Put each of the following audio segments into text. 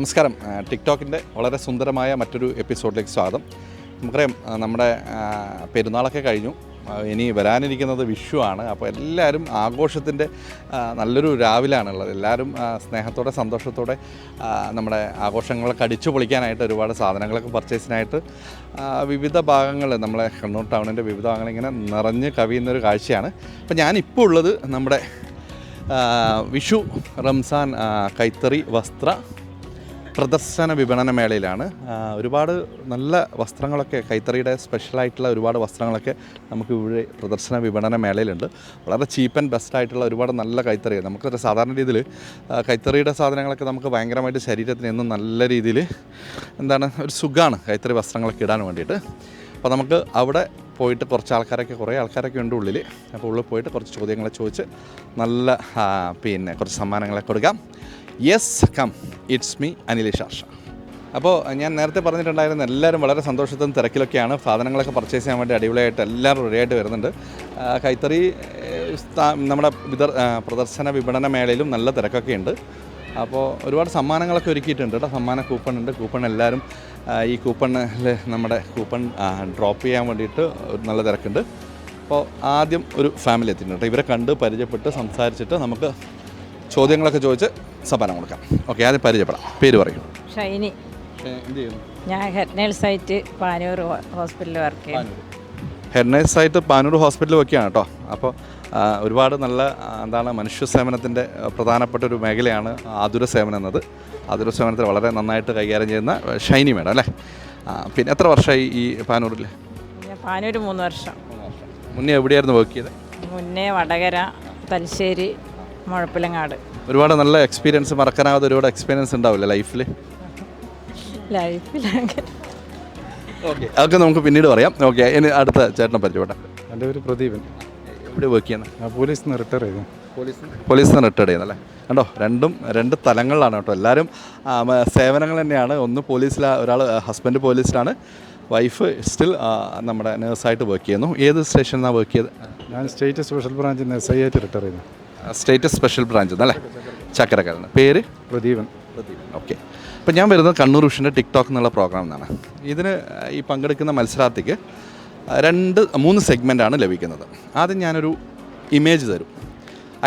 നമസ്കാരം. ടിക്ടോക്കിന്റെ വളരെ സുന്ദരമായ മറ്റൊരു എപ്പിസോഡിലേക്ക് സ്വാഗതം. നമുക്കറിയാം നമ്മുടെ പെരുന്നാളൊക്കെ കഴിഞ്ഞു. ഇനി വരാനിരിക്കുന്നത് വിഷു ആണ്. അപ്പോൾ എല്ലാവരും ആഘോഷത്തിന്റെ നല്ലൊരു രാവിലാണുള്ളത്. എല്ലാവരും സ്നേഹത്തോടെ സന്തോഷത്തോടെ നമ്മുടെ ആഘോഷങ്ങളൊക്കെ അടിച്ചു പൊളിക്കാനായിട്ട് ഒരുപാട് സാധനങ്ങളൊക്കെ പർച്ചേസിനായിട്ട് വിവിധ ഭാഗങ്ങൾ നമ്മളെ കണ്ണൂർ ടൗണിന്റെ വിവിധ ഭാഗങ്ങൾ ഇങ്ങനെ നിറഞ്ഞ് കവിയുന്നൊരു കാഴ്ചയാണ്. അപ്പോൾ ഞാനിപ്പോൾ ഉള്ളത് നമ്മുടെ വിഷു റംസാൻ കൈത്തറി വസ്ത്ര പ്രദർശന വിപണന മേളയിലാണ് ഒരുപാട് നല്ല വസ്ത്രങ്ങളൊക്കെ കൈത്തറിയുടെ സ്പെഷ്യലായിട്ടുള്ള ഒരുപാട് വസ്ത്രങ്ങളൊക്കെ നമുക്ക് ഇവിടെ പ്രദർശന വിപണന മേളയിലുണ്ട് വളരെ ചീപ്പ് ആൻഡ് ബെസ്റ്റ് ആയിട്ടുള്ള ഒരുപാട് നല്ല കൈത്തറി നമുക്ക് സാധാരണ രീതിയിൽ കൈത്തറിയുടെ സാധനങ്ങളൊക്കെ നമുക്ക് ഭയങ്കരമായിട്ട് ശരീരത്തിന് എന്നും നല്ല രീതിയിൽ എന്താണ് ഒരു സുഖമാണ് കൈത്തറി വസ്ത്രങ്ങളൊക്കെ ഇടാൻ വേണ്ടിയിട്ട്. അപ്പോൾ നമുക്ക് അവിടെ പോയിട്ട് കുറച്ച് ആൾക്കാരൊക്കെ കുറേ ആൾക്കാരൊക്കെ ഉണ്ട് ഉള്ളിൽ. അപ്പോൾ ഉള്ളിൽ പോയിട്ട് കുറച്ച് ചോദ്യങ്ങളെ ചോദിച്ച് നല്ല പിന്നെ കുറച്ച് സമ്മാനങ്ങളെ കൊടുക്കാം. Yes come it's me Anilesh Sharsha അപ്പോൾ ഞാൻ നേരത്തെ പറഞ്ഞിട്ടുണ്ടായിരുന്നു എല്ലാവരും വളരെ സന്തോഷത്തും തിരക്കിലൊക്കെയാണ്. സാധനങ്ങളൊക്കെ പർച്ചേസ് ചെയ്യാൻ വേണ്ടി അടിപൊളിയായിട്ട് എല്ലാവരും റെഡിയായിട്ട് വരുന്നുണ്ട്. കൈത്തറി നമ്മുടെ പ്രദർശന വിപണന മേളയിലും നല്ല തിരക്കൊക്കെ ഉണ്ട്. അപ്പോൾ ഒരുപാട് സമ്മാനങ്ങളൊക്കെ ഒരുക്കിയിട്ടുണ്ട് കേട്ടോ. സമ്മാന കൂപ്പൺ ഉണ്ട്. കൂപ്പൺ എല്ലാവരും ഈ കൂപ്പണിൽ നമ്മുടെ കൂപ്പൺ ഡ്രോപ്പ് ചെയ്യാൻ വേണ്ടിയിട്ട് ഒരു നല്ല തിരക്കുണ്ട്. അപ്പോൾ ആദ്യം ഒരു ഫാമിലി എത്തിയിട്ടുണ്ട് കേട്ടോ. ഇവരെ കണ്ട് പരിചയപ്പെട്ട് സംസാരിച്ചിട്ട് നമുക്ക് ചോദ്യങ്ങളൊക്കെ ചോദിച്ച് സമ്മാനം കൊടുക്കാം. ഓക്കെ ആദ്യം പരിചയപ്പെടാം. പേര് പറയൂ. ഷൈനി. ഞാൻ ഹെഡ് നേഴ്സായിട്ട് പാനൂർ ഹോസ്പിറ്റലിൽ വർക്ക് ചെയ്യുന്നു. ഹെഡ് നഴ്സായിട്ട് പാനൂർ ഹോസ്പിറ്റലിൽ വയ്ക്കുകയാണ് കേട്ടോ. അപ്പോൾ ഒരുപാട് നല്ല എന്താണ് മനുഷ്യ സേവനത്തിന്റെ പ്രധാനപ്പെട്ട ഒരു മേഖലയാണ് ആതുര സേവനം എന്നത്. ആതുര സേവനത്തിൽ വളരെ നന്നായിട്ട് കൈകാര്യം ചെയ്യുന്ന ഷൈനി മേഡം അല്ലേ? പിന്നെ എത്ര വർഷമായി ഈ പാനൂരിൽ? പാനൂർ മൂന്ന് വർഷം. മുന്നേ എവിടെയായിരുന്നു വർക്ക് ചെയ്തത്? മുന്നേ വടകര തലശ്ശേരി മുഴപ്പിലങ്ങാട്. ഒരുപാട് നല്ല എക്സ്പീരിയൻസ് മറക്കാനാവാത്ത ഒരുപാട് എക്സ്പീരിയൻസ് ഉണ്ടാവില്ല ലൈഫിൽ ലൈഫിൽ ഓക്കെ അതൊക്കെ നമുക്ക് പിന്നീട് പറയാം. ഓക്കെ ഇനി അടുത്ത ചേട്ടനെ പരിചയപ്പെട്ടെ എന്റെ പേര് പ്രദീപൻ. എവിടെ വർക്ക് ചെയ്യുന്നത് ഞാൻ പോലീസിൽ നിന്ന് റിട്ടയർ ചെയ്തു. പോലീസ് പോലീസിൽ നിന്ന് റിട്ടയർ ചെയ്യുന്നല്ലേ? കണ്ടോ രണ്ടും രണ്ട് തലങ്ങളിലാണ് കേട്ടോ. എല്ലാവരും സേവനങ്ങൾ തന്നെയാണ്. ഒന്ന് പോലീസിലാണ് ഒരാൾ ഹസ്ബൻഡ് പോലീസിലാണ്. വൈഫ് സ്റ്റിൽ നമ്മുടെ നേഴ്സായിട്ട് വർക്ക് ചെയ്യുന്നു. ഏത് സ്റ്റേഷനിലാണ് നിന്നാണ് വർക്ക് ചെയ്ത്? ഞാൻ സ്റ്റേറ്റ് സ്പെഷ്യൽ ബ്രാഞ്ചിൽ നിന്ന് എസ് ഐ ആയിട്ട് റിട്ടയർ ചെയ്തു. സ്റ്റേറ്റ് സ്പെഷ്യൽ ബ്രാഞ്ച് എന്നല്ലേ ചക്കരക്കാരൻ പേര്? പ്രദീപൻ. പ്രദീപൻ. ഓക്കെ അപ്പോൾ ഞാൻ വരുന്നത് കണ്ണൂർ വിഷന്റെ ടിക്ടോക്ക് എന്നുള്ള പ്രോഗ്രാം എന്നാണ് ഇതിന് ഈ പങ്കെടുക്കുന്ന മത്സരാർത്ഥിക്ക് രണ്ട് മൂന്ന് സെഗ്മെന്റാണ് ലഭിക്കുന്നത്. ആദ്യം ഞാനൊരു ഇമേജ് തരും.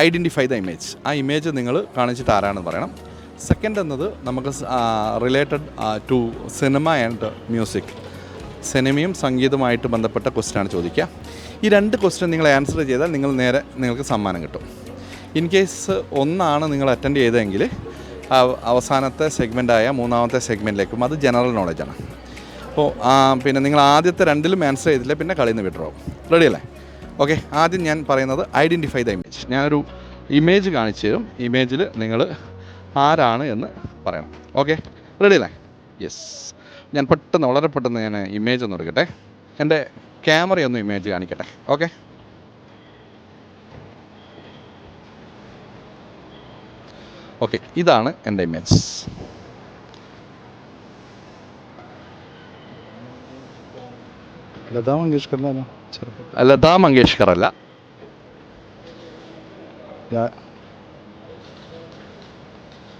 ഐഡന്റിഫൈ ദ ഇമേജ് ആ ഇമേജ് നിങ്ങൾ കാണിച്ചിട്ട് ആരാണെന്ന് പറയണം. സെക്കൻഡ് എന്നത് നമുക്ക് related to cinema and music സിനിമയും സംഗീതവുമായിട്ട് ബന്ധപ്പെട്ട ക്വസ്റ്റ്യനാണ് ചോദിക്കുക. ഈ രണ്ട് ക്വസ്റ്റ്യൻ നിങ്ങൾ ആൻസർ ചെയ്താൽ നിങ്ങൾ നേരെ നിങ്ങൾക്ക് സമ്മാനം കിട്ടും. ഇൻ കേസ് ഒന്നാണ് നിങ്ങൾ അറ്റൻഡ് ചെയ്തതെങ്കിൽ അവസാനത്തെ സെഗ്മെന്റായ മൂന്നാമത്തെ സെഗ്മെന്റിലേക്കും അത് ജനറൽ നോളജാണ് അപ്പോൾ പിന്നെ നിങ്ങൾ ആദ്യത്തെ രണ്ടിലും ആൻസർ ചെയ്തില്ല പിന്നെ കളിയിൽ നിന്ന് വിഡ്രോ റെഡി അല്ലേ? ഓക്കെ ആദ്യം ഞാൻ പറയുന്നത് ഐഡന്റിഫൈ ദ ഇമേജ് ഞാനൊരു ഇമേജ് കാണിച്ചു തരും. ഇമേജിൽ നിങ്ങൾ ആരാണ് എന്ന് പറയണം. ഓക്കെ റെഡി അല്ലേ? യെസ് ഞാൻ പെട്ടെന്ന് വളരെ പെട്ടെന്ന് ഞാൻ ഇമേജ് ഒന്ന് എടുക്കട്ടെ. എന്റെ ക്യാമറയൊന്ന് ഇമേജ് കാണിക്കട്ടെ. ഓക്കെ ഓക്കെ ഇതാണ് എന്റെ ഇമേജ് ലതാ മങ്കേഷ്കർ ലതാ മങ്കേഷ്കർ അല്ല.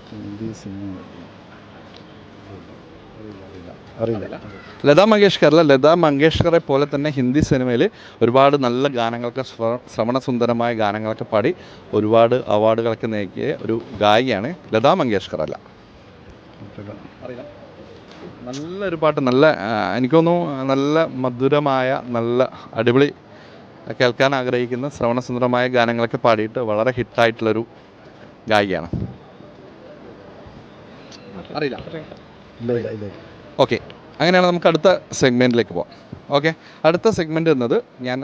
ഹിന്ദി സിനിമ. അറിയില്ല ലതാ മങ്കേഷ്കർ അല്ല ലതാ മങ്കേഷ്കറെ പോലെ തന്നെ ഹിന്ദി സിനിമയിൽ ഒരുപാട് നല്ല ഗാനങ്ങളൊക്കെ ശ്രവണസുന്ദരമായ ഗാനങ്ങളൊക്കെ പാടി ഒരുപാട് അവാർഡുകളൊക്കെ നേക്കിയ ഒരു ഗായികയാണ് ലതാ മങ്കേഷ്കർ അല്ല. നല്ലൊരു പാട്ട് നല്ല എനിക്ക് തോന്നുന്നു നല്ല മധുരമായ നല്ല അടിപൊളി കേൾക്കാൻ ആഗ്രഹിക്കുന്ന ശ്രവണസുന്ദരമായ ഗാനങ്ങളൊക്കെ പാടിയിട്ട് വളരെ ഹിറ്റായിട്ടുള്ളൊരു ഗായികയാണ്. അറിയില്ല. ഓക്കെ. അങ്ങനെയാണ് നമുക്ക് അടുത്ത സെഗ്മെന്റിലേക്ക് പോകാം ഓക്കെ. അടുത്ത സെഗ്മെന്റ് എന്നത് ഞാൻ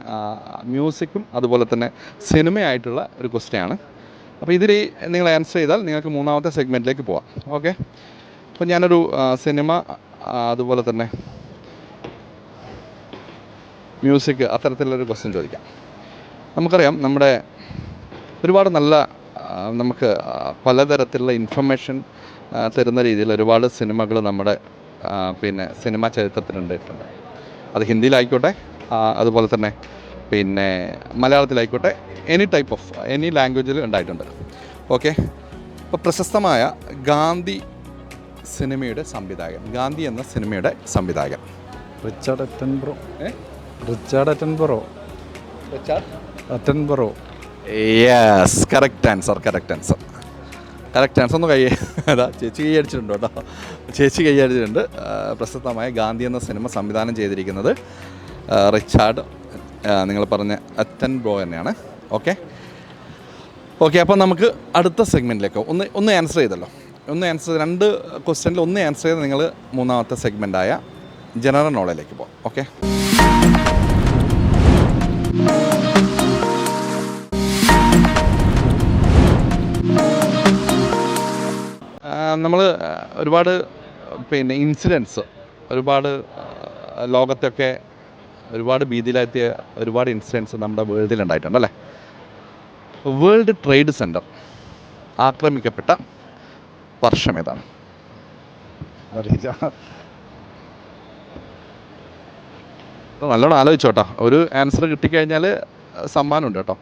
മ്യൂസിക്കും അതുപോലെ തന്നെ സിനിമയായിട്ടുള്ള ഒരു ക്വസ്റ്റ്യൻ ആണ് അപ്പോൾ ഇതിൽ നിങ്ങൾ ആൻസർ ചെയ്താൽ നിങ്ങൾക്ക് മൂന്നാമത്തെ സെഗ്മെന്റിലേക്ക് പോവാം. ഓക്കെ. അപ്പോൾ ഞാനൊരു സിനിമ അതുപോലെ തന്നെ മ്യൂസിക് അത്തരത്തിലുള്ളൊരു ക്വസ്റ്റ്യൻ ചോദിക്കാം. നമുക്കറിയാം നമ്മുടെ ഒരുപാട് നല്ല നമുക്ക് പലതരത്തിലുള്ള ഇൻഫർമേഷൻ തരുന്ന രീതിയിൽ ഒരുപാട് സിനിമകൾ നമ്മുടെ പിന്നെ സിനിമാ ചരിത്രത്തിലുണ്ടായിട്ടുണ്ട് അത് ഹിന്ദിയിലായിക്കോട്ടെ അതുപോലെ തന്നെ പിന്നെ മലയാളത്തിലായിക്കോട്ടെ എനി ടൈപ്പ് ഓഫ് എനി ലാംഗ്വേജിൽ ഉണ്ടായിട്ടുണ്ട്. ഓക്കെ അപ്പോൾ പ്രശസ്തമായ ഗാന്ധി സിനിമയുടെ സംവിധായകൻ ഗാന്ധി എന്ന സിനിമയുടെ സംവിധായകൻ. Richard Attenborough? Richard Attenborough Attenborough yes correct answer correct answer correct answer ഒന്ന് കൈ അതാ ചേച്ചി കൈ അടിച്ചിട്ടുണ്ട് കേട്ടോ. ചേച്ചി കൈ അടിച്ചിട്ടുണ്ട്. ആ, പ്രശസ്തമായ ഗാന്ധി എന്ന സിനിമ സംവിധാനം ചെയ്തിരിക്കുന്നത് റിച്ചാർഡ് നിങ്ങൾ പറഞ്ഞ അറ്റൻ ബ്രോ തന്നെയാണ്. ഓക്കെ ഓക്കെ അപ്പോൾ നമുക്ക് അടുത്ത സെഗ്മെന്റിലേക്ക് ഒന്ന് ഒന്ന് ആൻസർ ചെയ്തല്ലോ. ഒന്ന് ആൻസർ രണ്ട് ക്വസ്റ്റ്യനിൽ ഒന്ന് ആൻസർ ചെയ്ത് നിങ്ങൾ മൂന്നാമത്തെ സെഗ്മെന്റായ ജനറൽ നോളേജിലേക്ക് പോകാം ഓക്കെ നമ്മൾ ഒരുപാട് പിന്നെ ഇൻസിഡൻസ് ഒരുപാട് ലോകത്തൊക്കെ ഒരുപാട് ഭീതിയിലെത്തിയ ഒരുപാട് ഇൻസിഡൻസ് നമ്മുടെ വേൾഡിൽ ഉണ്ടായിട്ടുണ്ട് അല്ലേ? വേൾഡ് ട്രേഡ് സെന്റർ ആക്രമിക്കപ്പെട്ട വർഷം ഏതാണ്? അറിയില്ല. നല്ലോണം ആലോചിച്ചോട്ടോ ഒരു ആൻസർ കിട്ടിക്കഴിഞ്ഞാൽ സമ്മാനമുണ്ട് കേട്ടോ.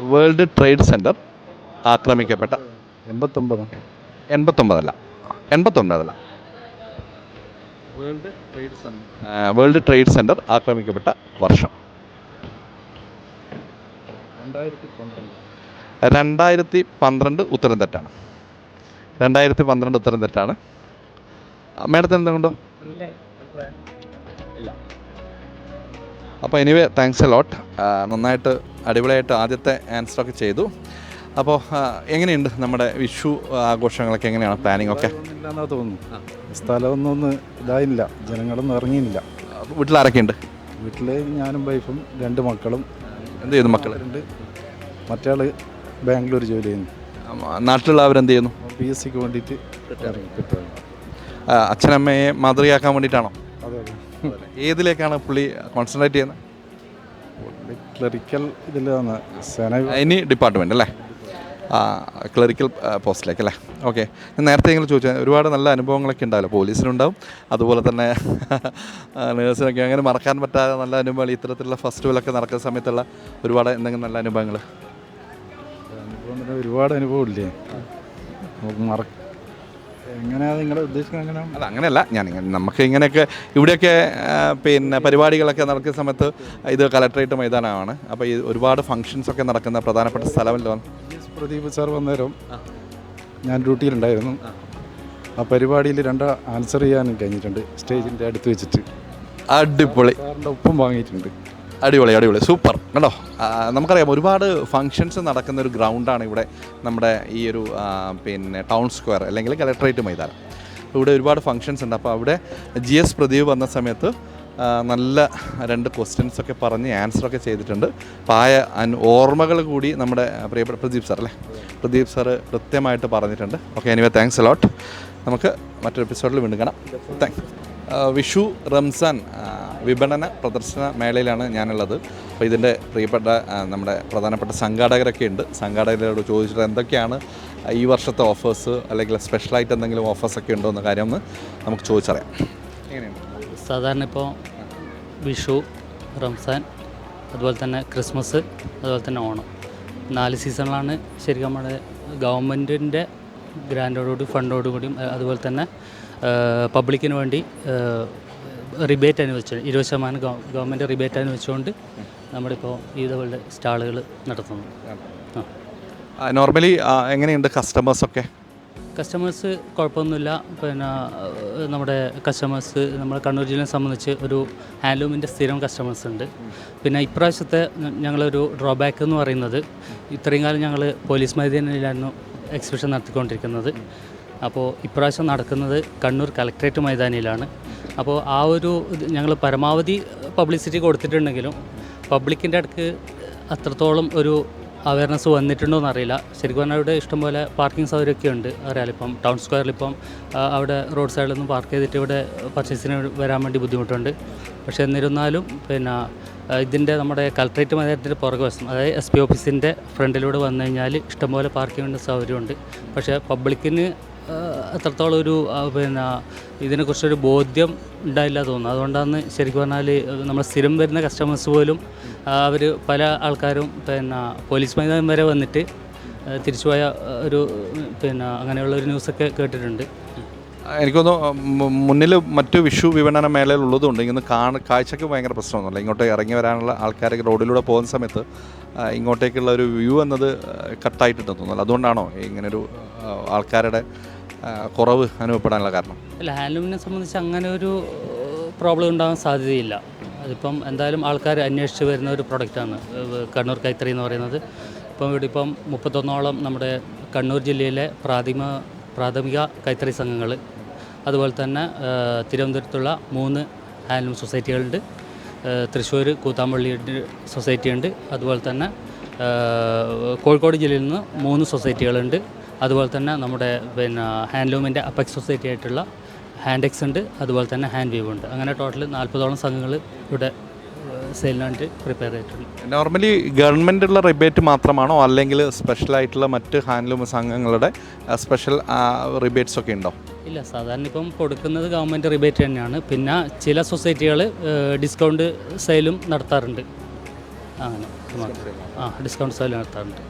വേൾഡ് ട്രേഡ് സെന്റർ ആക്രമിക്കപ്പെട്ട. എൺപത്തൊമ്പത്? എൺപത്തൊമ്പതല്ല. എൺപത്തൊമ്പതല്ല. World trade centre world trade centre ആക്രമിക്കപ്പെട്ട വർഷം. രണ്ടായിരത്തി പന്ത്രണ്ട് രണ്ടായിരത്തി പന്ത്രണ്ട് ഉത്തരം തെറ്റാണ്. രണ്ടായിരത്തി പന്ത്രണ്ട് ഉത്തരം തെറ്റാണ്. മേഡത്തിന് എന്തുകൊണ്ടോ? ഇല്ല. അപ്പോൾ എനിവേ താങ്ക്സ് എ ലോട്ട് നന്നായിട്ട് അടിപൊളിയായിട്ട് ആദ്യത്തെ ആൻസറൊക്കെ ചെയ്തു. അപ്പോൾ എങ്ങനെയുണ്ട് നമ്മുടെ വിഷു ആഘോഷങ്ങളൊക്കെ? എങ്ങനെയാണ് പ്ലാനിങ് ഒക്കെ? ഇല്ലെന്നാ തോന്നുന്നു. സ്ഥലമൊന്നും ഒന്ന് ഇതായില്ല. ജനങ്ങളൊന്നും ഇറങ്ങിയില്ല. വീട്ടിൽ ആരൊക്കെയുണ്ട്? വീട്ടിൽ ഞാനും വൈഫും രണ്ട് മക്കളും. എന്ത് ചെയ്യുന്നു മക്കൾ ഉണ്ട് മറ്റേ ആൾ ബാംഗ്ലൂർ ജോലി ചെയ്യുന്നു. നാട്ടിലുള്ളവർ എന്ത് ചെയ്യുന്നു? പി എസ് സിക്ക് വേണ്ടിയിട്ട് അച്ഛനമ്മയെ മാതൃകയാക്കാൻ വേണ്ടിയിട്ടാണോ? ഏതിലേക്കാണ് പുള്ളി കോൺസെൻട്രേറ്റ് ചെയ്യുന്നത്? ക്ലറിക്കൽ ഇതിലാണ്. സേന ഇനി ഡിപ്പാർട്ട്മെന്റ് അല്ലേ? ക്ലറിക്കൽ പോസ്റ്റിലേക്ക് അല്ലേ? ഓക്കെ ഞാൻ നേരത്തെ നിങ്ങൾ ചോദിച്ചാൽ ഒരുപാട് നല്ല അനുഭവങ്ങളൊക്കെ ഉണ്ടാവില്ല? പോലീസിനുണ്ടാവും. അതുപോലെ തന്നെ നേഴ്സിനൊക്കെ അങ്ങനെ മറക്കാൻ പറ്റാതെ നല്ല അനുഭവങ്ങൾ ഇത്തരത്തിലുള്ള ഫെസ്റ്റിവലൊക്കെ നടക്കുന്ന സമയത്തുള്ള ഒരുപാട് എന്തെങ്കിലും നല്ല അനുഭവങ്ങൾ? അനുഭവം ഒരുപാട് അനുഭവമില്ലേ നമുക്ക് മറ എങ്ങനെയാ നിങ്ങൾ ഉദ്ദേശിക്കുന്നത് അങ്ങനെ? അല്ല അങ്ങനെയല്ല. ഞാൻ നമുക്ക് ഇങ്ങനെയൊക്കെ ഇവിടെയൊക്കെ പിന്നെ പരിപാടികളൊക്കെ നടക്കുന്ന സമയത്ത് ഇത് കലക്ട്രേറ്റ് മൈതാനമാണ്. അപ്പോൾ ഈ ഒരുപാട് ഫങ്ഷൻസ് ഒക്കെ നടക്കുന്ന പ്രധാനപ്പെട്ട സ്ഥലമല്ലോ പ്രദീപ് സാർ വന്നേരം ഞാൻ ഡ്യൂട്ടിയിലുണ്ടായിരുന്നു. ആ പരിപാടിയിൽ രണ്ട് ആൻസർ ചെയ്യാനും കഴിഞ്ഞിട്ടുണ്ട്. സ്റ്റേജിന്റെ അടുത്ത് വെച്ചിട്ട്. അടിപൊളി. ഒപ്പം വാങ്ങിയിട്ടുണ്ട്. അടിപൊളി അടിപൊളി. സൂപ്പർ. കേട്ടോ നമുക്കറിയാം ഒരുപാട് ഫങ്ഷൻസ് നടക്കുന്ന ഒരു ഗ്രൗണ്ടാണ് ഇവിടെ നമ്മുടെ ഈ ഒരു പിന്നെ ടൗൺ സ്ക്വയർ അല്ലെങ്കിൽ കലക്ട്രേറ്റ് മൈതാനം. ഇവിടെ ഒരുപാട് ഫങ്ഷൻസ് ഉണ്ട്. അപ്പോൾ അവിടെ ജി എസ് പ്രദീപ് വന്ന സമയത്ത് നല്ല രണ്ട് ക്വസ്റ്റ്യൻസൊക്കെ പറഞ്ഞ് ആൻസറൊക്കെ ചെയ്തിട്ടുണ്ട്. പായ ഓർമ്മകൾ കൂടി നമ്മുടെ പ്രിയപ്പെട്ട പ്രദീപ് സാർ അല്ലേ? പ്രദീപ് സാറ് കൃത്യമായിട്ട് പറഞ്ഞിട്ടുണ്ട്. ഓക്കെ എനിവേ താങ്ക്സ് അലോട്ട് നമുക്ക് മറ്റൊരു എപ്പിസോഡിൽ വീണ്ടും കാണാം. താങ്ക് വിഷു റംസാൻ വിപണന പ്രദർശന മേളയിലാണ് ഞാനുള്ളത്. അപ്പോൾ ഇതിന്റെ പ്രിയപ്പെട്ട നമ്മുടെ പ്രധാനപ്പെട്ട സംഘാടകരൊക്കെ ഉണ്ട്. സംഘാടകരോട് ചോദിച്ചിട്ട് എന്തൊക്കെയാണ് ഈ വർഷത്തെ ഓഫേഴ്സ് അല്ലെങ്കിൽ സ്പെഷ്യലായിട്ട് എന്തെങ്കിലും ഓഫേഴ്സൊക്കെ ഉണ്ടോ എന്ന കാര്യം ഒന്ന് നമുക്ക് ചോദിച്ചറിയാം. എങ്ങനെയാണ് സാധാരണ ഇപ്പോൾ വിഷു റംസാൻ അതുപോലെ തന്നെ ക്രിസ്മസ് അതുപോലെ തന്നെ ഓണം. നാല് സീസണിലാണ് ശരിക്കും നമ്മുടെ ഗവൺമെന്റിന്റെ ഗ്രാൻഡോടുകൂടി ഫണ്ടോടുകൂടിയും അതുപോലെ തന്നെ പബ്ലിക്കിന് വേണ്ടി റിബേറ്റ് അനുവദിച്ചു ഇരുപത് ശതമാനം ഗവൺമെന്റ് റിബേറ്റ് അനുവദിച്ചുകൊണ്ട് നമ്മളിപ്പോൾ ഇതുപോലെ സ്റ്റാളുകൾ നടത്തുന്നു. നോർമലി എങ്ങനെയുണ്ട് കസ്റ്റമേഴ്സൊക്കെ കസ്റ്റമേഴ്സ് കുഴപ്പമൊന്നുമില്ല. പിന്നെ നമ്മുടെ കസ്റ്റമേഴ്സ് നമ്മുടെ കണ്ണൂർ ജില്ലയെ സംബന്ധിച്ച് ഒരു ഹാൻഡ്ലൂമിന്റെ സ്ഥിരം കസ്റ്റമേഴ്സ് ഉണ്ട്. പിന്നെ ഇപ്രാവശ്യത്തെ ഞങ്ങളൊരു ഡ്രോബാക്ക് എന്ന് പറയുന്നത് ഇത്രയും കാലം ഞങ്ങൾ പോലീസ് മൈതാനിലായിരുന്നു എക്സിബിഷൻ നടത്തിക്കൊണ്ടിരിക്കുന്നത്. അപ്പോൾ ഇപ്രാവശ്യം നടക്കുന്നത് കണ്ണൂർ കലക്ട്രേറ്റ് മൈതാനിയിലാണ്. അപ്പോൾ ആ ഒരു ഞങ്ങൾ പരമാവധി പബ്ലിസിറ്റി കൊടുത്തിട്ടുണ്ടെങ്കിലും പബ്ലിക്കിന്റെ അടുക്ക് അത്രത്തോളം ഒരു അവയർനെസ് വന്നിട്ടുണ്ടോ എന്നറിയില്ല. ശരിക്കും പറഞ്ഞാൽ അവിടെ ഇഷ്ടംപോലെ പാർക്കിംഗ് സൗകര്യമൊക്കെ ഉണ്ട്. അറിയാലോ ഇപ്പം ടൗൺ സ്ക്വയറിൽ ഇപ്പം അവിടെ റോഡ് സൈഡിൽ നിന്ന് പാർക്ക് ചെയ്തിട്ട് ഇവിടെ പർച്ചേസിന് വരാൻ വേണ്ടി ബുദ്ധിമുട്ടുണ്ട്. പക്ഷേ എന്നിരുന്നാലും പിന്നെ ഇതിന്റെ നമ്മുടെ കലക്ട്രേറ്റ് മൈതാനത്തിന്റെ പുറകെ വശം അതായത് എസ് പി ഓഫീസിന്റെ ഫ്രണ്ടിലൂടെ വന്നു കഴിഞ്ഞാൽ ഇഷ്ടംപോലെ പാർക്കിങ്ങിന്റെ സൗകര്യമുണ്ട്. പക്ഷേ പബ്ലിക്കിന് അത്രത്തോളം ഒരു പിന്നെ ഇതിനെക്കുറിച്ചൊരു ബോധ്യം ഉണ്ടായില്ല തോന്നുന്നു. അതുകൊണ്ടാണ് ശരിക്കും പറഞ്ഞാൽ നമ്മൾ സ്ഥിരം വരുന്ന കസ്റ്റമേഴ്സ് പോലും അവർ പല ആൾക്കാരും പിന്നെ പോലീസ് മൈതാനം വരെ വന്നിട്ട് തിരിച്ചുപോയ ഒരു പിന്നെ അങ്ങനെയുള്ള ഒരു ന്യൂസൊക്കെ കേട്ടിട്ടുണ്ട്. എനിക്കൊന്ന് മുന്നിൽ മറ്റു വിഷു വിപണന മേഖലയിൽ ഉള്ളതുകൊണ്ട് ഇങ്ങനെ കാണ കാഴ്ചയ്ക്ക് ഭയങ്കര പ്രശ്നമൊന്നുമില്ല. ഇങ്ങോട്ട് ഇറങ്ങി വരാനുള്ള ആൾക്കാരൊക്കെ റോഡിലൂടെ പോകുന്ന സമയത്ത് ഇങ്ങോട്ടേക്കുള്ള ഒരു വ്യൂ എന്നത് കട്ടായിട്ട് തോന്നുന്നില്ല അതുകൊണ്ടാണോ ഇങ്ങനൊരു ആൾക്കാരുടെ കുറവ് അനുഭവപ്പെടാനുള്ള കാരണം? അല്ല ഹാൻഡ്ലൂമിനെ സംബന്ധിച്ച് അങ്ങനെ ഒരു പ്രോബ്ലം ഉണ്ടാകാൻ സാധ്യതയില്ല. അതിപ്പം എന്തായാലും ആൾക്കാർ അന്വേഷിച്ച് വരുന്ന ഒരു പ്രൊഡക്റ്റാണ് കണ്ണൂർ കൈത്തറി എന്ന് പറയുന്നത്. ഇപ്പം ഇവിടെ ഇപ്പം മുപ്പത്തൊന്നോളം നമ്മുടെ കണ്ണൂർ ജില്ലയിലെ പ്രാഥമിക പ്രാഥമിക കൈത്തറി സംഘങ്ങൾ അതുപോലെ തന്നെ തിരുവനന്തപുരത്തുള്ള മൂന്ന് ഹാൻഡ്ലൂം സൊസൈറ്റികളുണ്ട്. തൃശ്ശൂർ കൂത്താമ്പള്ളി സൊസൈറ്റി ഉണ്ട് അതുപോലെ തന്നെ കോഴിക്കോട് ജില്ലയിൽ നിന്ന് മൂന്ന് സൊസൈറ്റികളുണ്ട്. അതുപോലെ തന്നെ നമ്മുടെ പിന്നെ ഹാൻഡ്ലൂമിന്റെ അപെക്സ് സൊസൈറ്റി ആയിട്ടുള്ള ഹാൻഡ് എക്സ് ഉണ്ട് അതുപോലെ തന്നെ ഹാൻഡ് വീവ് ഉണ്ട്. അങ്ങനെ ടോട്ടൽ നാൽപ്പതോളം സംഘങ്ങൾ ഇവിടെ സെയിലിനായിട്ട് പ്രിപ്പയർ ചെയ്തിട്ടുണ്ട്. നോർമലി ഗവൺമെന്റുള്ള റിബേറ്റ് മാത്രമാണോ? അല്ലെങ്കിൽ സ്പെഷ്യലായിട്ടുള്ള മറ്റ് ഹാൻഡ്ലൂം സംഘങ്ങളുടെ സ്പെഷ്യൽ റിബേറ്റ്സ് ഒക്കെ ഉണ്ടോ? ഇല്ല സാധാരണ ഇപ്പം കൊടുക്കുന്നത് ഗവൺമെന്റ് റിബേറ്റ് തന്നെയാണ്. പിന്നെ ചില സൊസൈറ്റികൾ ഡിസ്കൗണ്ട് സെയിലും നടത്താറുണ്ട്. അങ്ങനെ. ആ ഡിസ്കൗണ്ട് സെയിൽ നടത്താറുണ്ട്.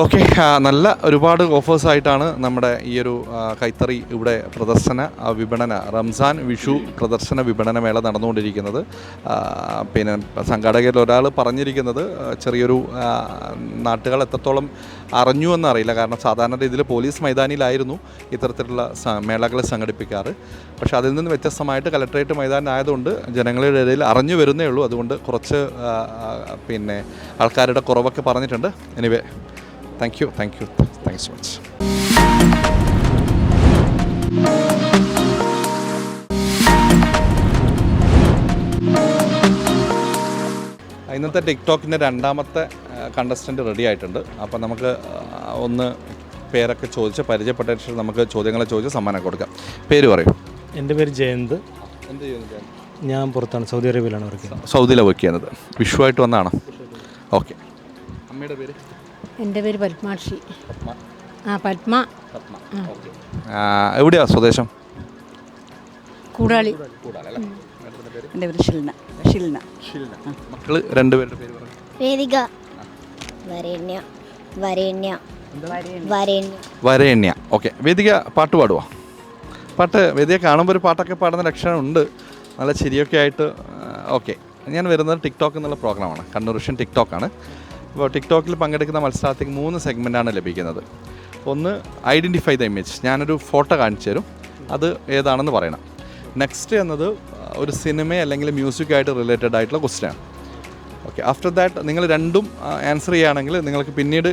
ഓക്കെ നല്ല ഒരുപാട് ഓഫേഴ്സായിട്ടാണ് നമ്മുടെ ഈ ഒരു കൈത്തറി ഇവിടെ പ്രദർശന വിപണന റംസാൻ വിഷു പ്രദർശന വിപണന മേള നടന്നുകൊണ്ടിരിക്കുന്നത്. പിന്നെ സംഘാടകരിൽ ഒരാൾ പറഞ്ഞിരിക്കുന്നത് ചെറിയൊരു നാട്ടുകൾ എത്രത്തോളം അറിഞ്ഞു എന്നറിയില്ല. കാരണം സാധാരണ രീതിയിൽ പോലീസ് മൈതാനിയിലായിരുന്നു ഇത്തരത്തിലുള്ള മേളകൾ സംഘടിപ്പിക്കാറ്. പക്ഷേ അതിൽ നിന്ന് വ്യത്യസ്തമായിട്ട് കലക്ട്രേറ്റ് മൈതാനായതുകൊണ്ട് ജനങ്ങളുടെ ഇടയിൽ അറിഞ്ഞു വരുന്നേ ഉള്ളൂ. അതുകൊണ്ട് കുറച്ച് പിന്നെ ആൾക്കാരുടെ കുറവൊക്കെ പറഞ്ഞിട്ടുണ്ട്. Anyway thank you thank you thanks so much. ഇന്നത്തെ ടിക്ടോക്കിന്റെ രണ്ടാമത്തെ കണ്ടസ്റ്റന്റ് റെഡി ആയിട്ടുണ്ട്. അപ്പോൾ നമുക്ക് ഒന്ന് പേരൊക്കെ ചോദിച്ച് പരിചയപ്പെട്ടതിന് ശേഷം നമുക്ക് ചോദ്യങ്ങളെ ചോദിച്ച് സമ്മാനം കൊടുക്കാം. പേര് പറയൂ. എന്റെ പേര് ജയന്ത്. ഞാൻ പുറത്താണ് സൗദി അറേബ്യയിലാണ് വർക്ക് ചെയ്യുന്നത്. സൗദിയിലാണ് വർക്ക് ചെയ്യുന്നത്. വിഷുവായിട്ട് വന്നാണോ? ഓക്കെ. അമ്മയുടെ പേര്? എന്റെ പേര് പത്മാക്ഷി. ആ പത്മ. ആ, എവിടെയാ സ്വദേശം? കൂടാളി. എന്റെ പേര് ഷിൽന. ഷിൽന. മക്കൾ രണ്ടുപേരുടെ പേര് വേദിക. വരേണ്യ. വരേണ്യ. വരേണ്യ. വരേണ്യ. ഓക്കെ. വേദിക പാട്ട് പാടുവാ? പാട്ട് വേദിക കാണുമ്പോൾ ഒരു പാട്ടൊക്കെ പാടുന്ന ലക്ഷണമുണ്ട്. നല്ല ചിരിയൊക്കെ ആയിട്ട് ഓക്കെ. ഞാൻ വരുന്നത് ടിക്ടോക്ക് എന്നുള്ള പ്രോഗ്രാമാണ്. കണ്ണൂർ ഷൻ ടിക്ടോക്കാണ്. ടിക്ടോക്കിൽ പങ്കെടുക്കുന്ന മത്സരാർത്ഥിക്ക് മൂന്ന് സെഗ്മെന്റാണ് ലഭിക്കുന്നത്. ഒന്ന് ഐഡന്റിഫൈ ദ ഇമേജ്. ഞാനൊരു ഫോട്ടോ കാണിച്ചു തരും. അത് ഏതാണെന്ന് പറയണം. നെക്സ്റ്റ് എന്നത് ഒരു സിനിമ അല്ലെങ്കിൽ മ്യൂസിക്കായിട്ട് റിലേറ്റഡ് ആയിട്ടുള്ള ക്വസ്റ്റ്യൻ ഓക്കെ ആഫ്റ്റർ ദാറ്റ് നിങ്ങൾ രണ്ടും ആൻസർ ചെയ്യുകയാണെങ്കിൽ നിങ്ങൾക്ക് പിന്നീട്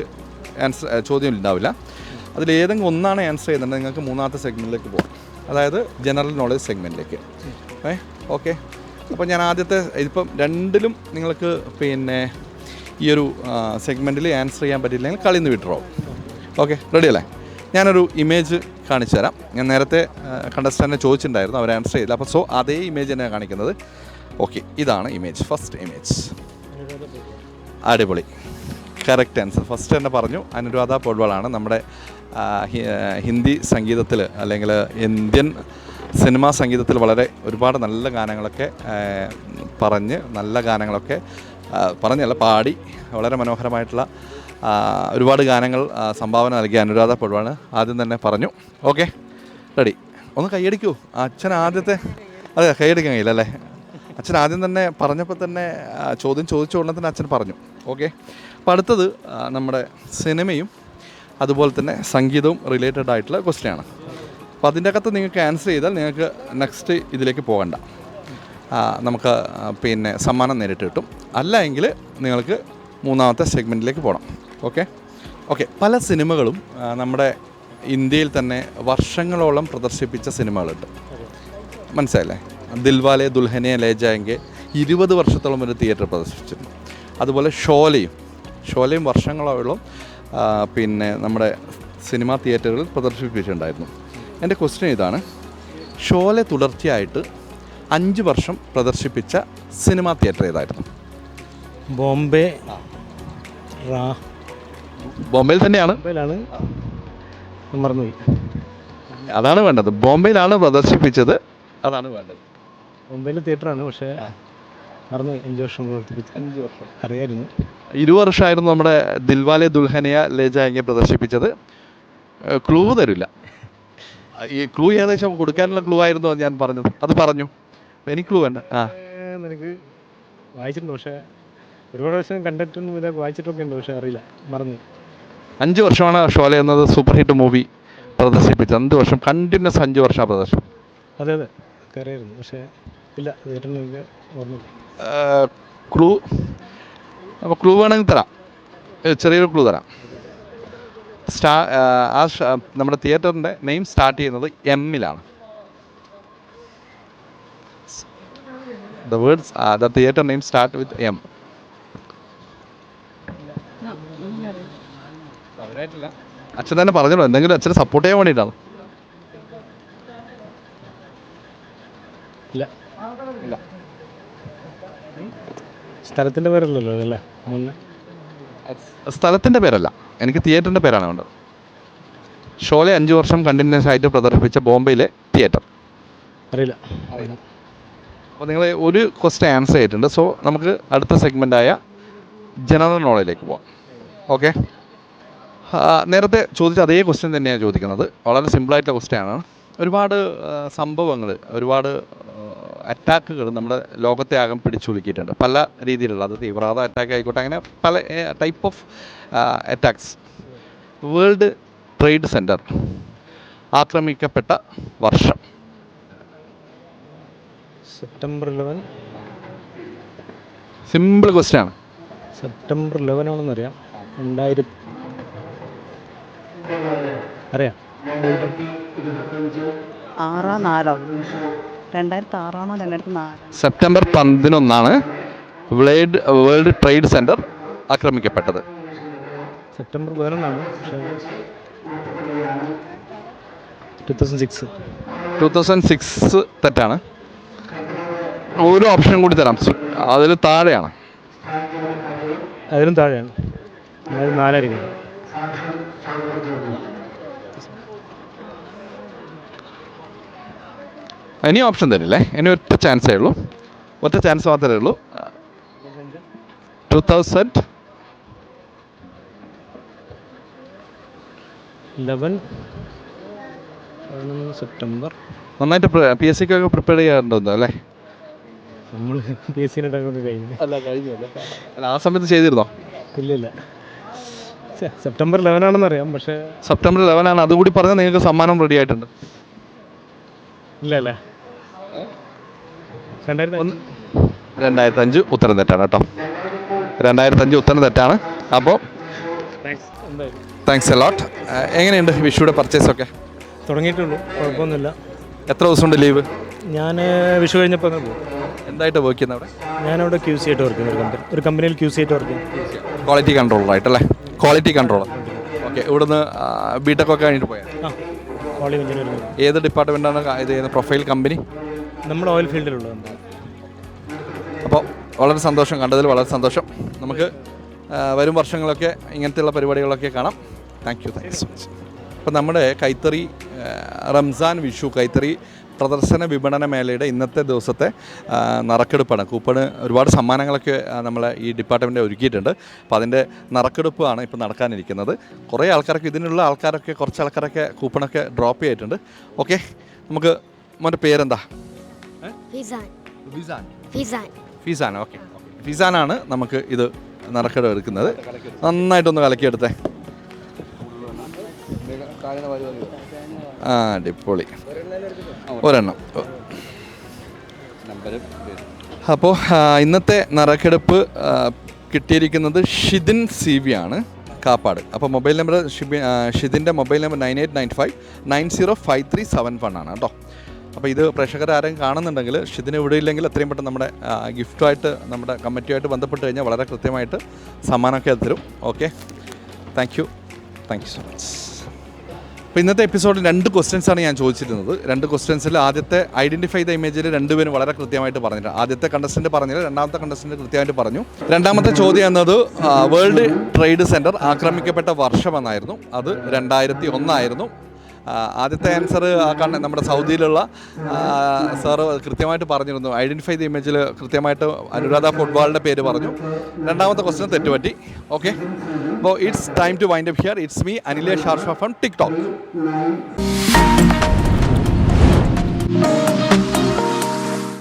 ആൻസർ ചോദ്യം ഉണ്ടാവില്ല. അതിൽ ഏതെങ്കിലും ഒന്നാണ് ആൻസർ ചെയ്യുന്നുണ്ടെങ്കിൽ നിങ്ങൾക്ക് മൂന്നാമത്തെ സെഗ്മെന്റിലേക്ക് പോകാം അതായത് ജനറൽ നോളജ് സെഗ്മെന്റിലേക്ക് ഏ ഓക്കെ അപ്പോൾ ഞാൻ ആദ്യത്തെ ഇതിപ്പം രണ്ടിലും നിങ്ങൾക്ക് പിന്നെ ഈ ഒരു സെഗ്മെന്റിൽ ആൻസർ ചെയ്യാൻ പറ്റിയില്ലെങ്കിൽ കളിന്ന് നിന്ന് വിഡ്രോ ഓക്കെ റെഡി അല്ലേ? ഞാനൊരു ഇമേജ് കാണിച്ചു തരാം. ഞാൻ നേരത്തെ കണ്ടസ്റ്റന്റിനെ ചോദിച്ചിട്ടുണ്ടായിരുന്നു അവർ ആൻസർ ചെയ്തില്ല. അപ്പോൾ സോ അതേ ഇമേജ് തന്നെയാണ് കാണിക്കുന്നത്. ഓക്കെ ഇതാണ് ഇമേജ് ഫസ്റ്റ് ഇമേജ് അടിപൊളി. കറക്റ്റ് ആൻസർ ഫസ്റ്റ് തന്നെ പറഞ്ഞു അനുരാധ പൊഡ്വാളാണ് നമ്മുടെ ഹിന്ദി സംഗീതത്തിൽ അല്ലെങ്കിൽ ഇന്ത്യൻ സിനിമാ സംഗീതത്തിൽ വളരെ ഒരുപാട് നല്ല ഗാനങ്ങളൊക്കെ പറഞ്ഞ് നല്ല ഗാനങ്ങളൊക്കെ പറഞ്ഞല്ല പാടി വളരെ മനോഹരമായിട്ടുള്ള ഒരുപാട് ഗാനങ്ങൾ സംഭാവന നൽകിയ അനുരാധ പൊഡ്വാണ് ആദ്യം തന്നെ പറഞ്ഞു. Okay ready. ഒന്ന് കൈയടിക്കൂ. അച്ഛൻ ആദ്യത്തെ അതെ കൈയടിക്കാൻ കഴിയില്ല അല്ലേ? അച്ഛൻ ആദ്യം തന്നെ പറഞ്ഞപ്പോൾ തന്നെ ചോദ്യം ചോദിച്ച ഉടനെ തന്നെ അച്ഛൻ പറഞ്ഞു. ഓക്കെ അപ്പോൾ അടുത്തത് നമ്മുടെ സിനിമയും അതുപോലെ തന്നെ സംഗീതവും റിലേറ്റഡ് ആയിട്ടുള്ള ക്വസ്റ്റ്യൻ ആണ്. അപ്പോൾ അതിന്റെ അകത്ത് നിങ്ങൾക്ക് ആൻസർ ചെയ്താൽ നിങ്ങൾക്ക് നെക്സ്റ്റ് ഇതിലേക്ക് പോകണ്ട. നമുക്ക് പിന്നെ സമ്മാനം നേരിട്ട് കിട്ടും. അല്ല എങ്കിൽ നിങ്ങൾക്ക് മൂന്നാമത്തെ സെഗ്മെന്റിലേക്ക് പോകണം ഓക്കെ? ഓക്കെ പല സിനിമകളും നമ്മുടെ ഇന്ത്യയിൽ തന്നെ വർഷങ്ങളോളം പ്രദർശിപ്പിച്ച സിനിമകളുണ്ട്. മനസ്സിലായില്ലേ? ദിൽവാലെ ദുൽഹനെ ലേ ജായെങ്കിൽ ഇരുപത് വർഷത്തോളം ഒരു തിയേറ്റർ പ്രദർശിപ്പിച്ചിരുന്നു. അതുപോലെ ഷോലയും ഷോലയും വർഷങ്ങളോളം പിന്നെ നമ്മുടെ സിനിമാ തിയേറ്ററുകളിൽ പ്രദർശിപ്പിച്ചിട്ടുണ്ടായിരുന്നു. എന്റെ ക്വസ്റ്റ്യൻ ഇതാണ് ഷോലെ തുടർച്ചയായിട്ട് അഞ്ച് വർഷം പ്രദർശിപ്പിച്ച സിനിമാ തിയേറ്റർ ഏതായിരുന്നു? ബോംബെ. ബോംബെയിൽ തന്നെയാണ്. ബോംബെയിലാണ്. മറന്നുപോയി. അതാണ് വേണ്ടത്. ബോംബെയിലാണ് പ്രദർശിപ്പിച്ചത്. അതാണ് വേണ്ടത്. ബോംബെയിലെ തിയേറ്ററാണ് പക്ഷേ മറന്നു അഞ്ച് വർഷം പ്രവർത്തിപ്പിച്ചു അഞ്ച് വർഷം. അറിയായിരുന്നു. ഇരു വർഷമായിരുന്നു നമ്മുടെ ദിൽവാലെ ദുൽഹനിയ ലേ ജായെങ്കിൽ പ്രദർശിപ്പിച്ചത്. ക്ലൂ തരില്ല. ഈ ക്ലൂ ഏകദേശം കൊടുക്കാനുള്ള ക്ലൂ ആയിരുന്നു ഞാൻ പറഞ്ഞത്. അത് പറഞ്ഞു. എനിക്ക് ക്ലൂ വേണ്ട. ആ. നിനക്ക് വായിച്ചിട്ടുണ്ട് പക്ഷേ ഒരുപാട് വർഷം കണ്ടിട്ടുണ്ട് ഇല്ല വായിച്ചിട്ടൊക്കെ ഉണ്ട് പക്ഷേ അറിയില്ല മറന്നു. അഞ്ച് വർഷമാണ് ഷോല എന്നത് സൂപ്പർ ഹിറ്റ് മൂവി പ്രദർശിപ്പിച്ചത്. അഞ്ച് വർഷം കണ്ടിന്യൂസ് അഞ്ച് വർഷം പ്രദർശനം അതെ അതെ ഒക്കെ പക്ഷേ ഇല്ല എനിക്ക് ഓർമ്മയില്ല. ക്ലൂ അപ്പോൾ ക്ലൂ വേണമെങ്കിൽ തരാം. ചെറിയൊരു ക്ലൂ തരാം. സ്റ്റാ ആ നമ്മുടെ തിയേറ്ററിന്റെ നെയിം സ്റ്റാർട്ട് ചെയ്യുന്നത് എമ്മിലാണ് the words the theatre name start with M അച്ഛൻ തന്നെ പറഞ്ഞോളൂ എന്തെങ്കിലും അച്ഛനെ സപ്പോർട്ട് ചെയ്യാൻ വേണ്ടിയിട്ടാണ്. ഇല്ല. ഇല്ല. സ്ഥലത്തിന്റെ പേരല്ലല്ലോ അല്ലേ മുന്നേ. സ്ഥലത്തിന്റെ പേരല്ല. എനിക്ക് തിയേറ്ററിന്റെ പേരാണ് വേണ്ടത്. ഷോലെ അഞ്ച് വർഷം കണ്ടിന്യൂസ് ആയിട്ട് പ്രദർശിപ്പിച്ച ബോംബെയിലെ തിയേറ്റർ അറിയില്ല. അപ്പോൾ നിങ്ങൾ ഒരു ക്വസ്റ്റ്യൻ ആൻസർ ചെയ്തിട്ടുണ്ട്. സോ നമുക്ക് അടുത്ത സെഗ്മെന്റായ ജനറൽ നോളജിലേക്ക് പോവാം. ഓക്കെ നേരത്തെ ചോദിച്ച അതേ ക്വസ്റ്റ്യൻ തന്നെയാണ് ചോദിക്കുന്നത്. വളരെ സിമ്പിളായിട്ടുള്ള ക്വസ്റ്റ്യാണ് ഒരുപാട് സംഭവങ്ങൾ ഒരുപാട് അറ്റാക്കുകൾ നമ്മുടെ ലോകത്തെ ആകം പിടിച്ചുലുക്കിയിട്ടുണ്ട് പല രീതിയിലുള്ള അത് തീവ്രവാദ അറ്റാക്ക് ആയിക്കോട്ടെ അങ്ങനെ പല type of attacks world trade centre ആക്രമിക്കപ്പെട്ട വർഷം. സെപ്റ്റംബർ ഇലവൻ സിമ്പിൾ ക്വസ്റ്റ്യൻ ആണ്. സെപ്റ്റംബർ ഇലവൻ ആണെന്ന് അറിയാം രണ്ടായിരത്തി അറിയാം. ആറോ നാലോ? രണ്ടായിരത്തി ആറാണോ രണ്ടായിരത്തി നാല്? സെപ്റ്റംബർ പതിനൊന്നാണ് വേൾഡ് വേൾഡ് ട്രേഡ് സെന്റർ ആക്രമിക്കപ്പെട്ടത്. സെപ്റ്റംബർ പതിനൊന്നാണ് പക്ഷേ two thousand six two thousand six തെറ്റാണ്. ഓരോ ഓപ്ഷൻ കൂടി തരാം. അതിൽ താഴെയാണ്. അതിലും താഴെയാണ്. അതായത് നാലായിരിക്കും. ഇനി ഓപ്ഷൻ തരില്ലേ? ഇനി ഒറ്റ ചാൻസേ ഉള്ളൂ. ഒറ്റ ചാൻസ് മാത്രമേ ഉള്ളൂ. ടു തൗസൻഡ് പതിനൊന്ന് സെപ്റ്റംബർ. നന്നായിട്ട് പി എസ് സിക്കൊക്കെ പ്രിപ്പയർ ചെയ്യാറുണ്ടോ അല്ലേ? നമ്മൾ പി എസ് കഴിഞ്ഞു. അല്ല കഴിഞ്ഞു അല്ല. ആ സമയത്ത് ചെയ്തിരുന്നോ? ഇല്ല ഇല്ല സെപ്റ്റംബർ ഇലവൻ ആണെന്ന് അറിയാം പക്ഷേ സെപ്റ്റംബർ ലെവനാണ് അതുകൂടി പറഞ്ഞാൽ നിങ്ങൾക്ക് സമ്മാനം റെഡി ആയിട്ടുണ്ട്. ഇല്ല അല്ലേ രണ്ടായിരത്തി അഞ്ച് ഉത്തരം തെറ്റാണ് കേട്ടോ. രണ്ടായിരത്തി അഞ്ച് ഉത്തരം തെറ്റാണ്. അപ്പോൾ താങ്ക്സ് എലോട്ട് എങ്ങനെയുണ്ട് വിഷുയുടെ പർച്ചേസ് ഒക്കെ? തുടങ്ങിയിട്ടുള്ളൂ കുഴപ്പമൊന്നുമില്ല. എത്ര ദിവസമുണ്ട് ലീവ് ഞാൻ വിഷു കഴിഞ്ഞപ്പോൾ അങ്ങ് പോകും എന്തായിട്ട് വർക്ക് ചെയ്യുന്നത് അവിടെ? ഞാനവിടെ ക്യൂ സി ആയിട്ട് വർക്ക് ചെയ്യുന്ന ഒരു കമ്പനി ഒരു കമ്പനിയിൽ ക്യൂ സി ആയിട്ട് വർക്ക് ചെയ്യും ക്വാളിറ്റി കൺട്രോളർ ആയിട്ടല്ലേ? ക്വാളിറ്റി കൺട്രോളർ ഓക്കെ ഇവിടുന്ന് ബിടെക് ഒക്കെ കഴിഞ്ഞിട്ട് പോയാൽ എഞ്ചിനീയറിംഗ് ഏത് ഡിപ്പാർട്ട്മെന്റാണ് ഇത് ചെയ്യുന്നത് പ്രൊഫൈൽ കമ്പനി നമ്മൾ ഓയിൽ ഫീൽഡിലുള്ളത് അപ്പോൾ വളരെ സന്തോഷം കണ്ടതിൽ വളരെ സന്തോഷം. നമുക്ക് വരും വർഷങ്ങളൊക്കെ ഇങ്ങനത്തെയുള്ള പരിപാടികളൊക്കെ കാണാം. Thank you thank you so much അപ്പോൾ നമ്മുടെ കൈത്തറി റംസാൻ വിഷു കൈത്തറി പ്രദർശന വിപണന മേളയുടെ ഇന്നത്തെ ദിവസത്തെ നറക്കെടുപ്പാണ്. കൂപ്പണ് ഒരുപാട് സമ്മാനങ്ങളൊക്കെ നമ്മൾ നമ്മളെ ഈ ഡിപ്പാർട്ട്മെന്റ് ഒരുക്കിയിട്ടുണ്ട്. അപ്പോൾ അതിന്റെ നറുക്കെടുപ്പാണ് ഇപ്പോൾ നടക്കാനിരിക്കുന്നത്. കുറേ ആൾക്കാരൊക്കെ ഇതിനുള്ള ആൾക്കാരൊക്കെ കുറച്ച് ആൾക്കാരൊക്കെ കൂപ്പണൊക്കെ ഡ്രോപ്പ് ചെയ്തിട്ടുണ്ട്. ഓക്കെ നമുക്ക് മോന്റെ പേരെന്താ? ഫിസാൻ. ഓക്കെ ഫിസാനാണ് നമുക്ക് ഇത് നറുക്കെടുപ്പ് എടുക്കുന്നത് നന്നായിട്ടൊന്ന് കലക്കിയെടുത്തേ. ആ അടിപൊളി. ഒരെണ്ണം. അപ്പോൾ ഇന്നത്തെ നറുക്കെടുപ്പ് കിട്ടിയിരിക്കുന്നത് ഷിദിൻ സി വി ആണ് കാപ്പാട്. അപ്പോൾ mobile number Shibi ഷിദിന്റെ mobile number nine eight nine five nine zero five three seven one ആണ് കേട്ടോ. അപ്പോൾ ഇത് പ്രേക്ഷകർ ആരെങ്കിലും കാണുന്നുണ്ടെങ്കിൽ ഷിദിന് ഇവിടെ ഇല്ലെങ്കിൽ എത്രയും പെട്ടെന്ന് നമ്മുടെ ഗിഫ്റ്റുമായിട്ട് നമ്മുടെ കമ്മിറ്റിയുമായിട്ട് ബന്ധപ്പെട്ട് കഴിഞ്ഞാൽ വളരെ കൃത്യമായിട്ട് സമ്മാനമൊക്കെ തരും. Okay? Thank you. Thank you so much. അപ്പോൾ ഇന്നത്തെ എപ്പിസോഡിൽ രണ്ട് ക്വസ്റ്റ്യൻസാണ് ഞാൻ ചോദിച്ചിരുന്നത്. രണ്ട് ക്വസ്റ്റ്യൻസിൽ ആദ്യത്തെ ഐഡന്റിഫൈ ദ ഇമേജിൽ രണ്ടുപേരും വളരെ കൃത്യമായിട്ട് പറഞ്ഞിട്ടുണ്ട്. ആദ്യത്തെ കണ്ടസ്റ്റന്റ് പറഞ്ഞില്ല രണ്ടാമത്തെ കണ്ടസ്റ്റന്റ് കൃത്യമായിട്ട് പറഞ്ഞു. രണ്ടാമത്തെ ചോദ്യം എന്നത് വേൾഡ് ട്രേഡ് സെന്റർ ആക്രമിക്കപ്പെട്ട വർഷമെന്നായിരുന്നു അത് രണ്ടായിരത്തി ഒന്നായിരുന്നു. ആദ്യത്തെ ആൻസർ നമ്മുടെ സൗദിയിലുള്ള സാറ് കൃത്യമായിട്ട് പറഞ്ഞിരുന്നു. ഐഡന്റിഫൈ ദി ഇമേജിൽ കൃത്യമായിട്ട് അനുരാധ ഫുട്ബോളിന്റെ പേര് പറഞ്ഞു. രണ്ടാമത്തെ ക്വസ്റ്റ്യൻ തെറ്റുപറ്റി. ഓക്കെ അപ്പോൾ it's time to wind up here it's me Anilesh Sharsha from TikTok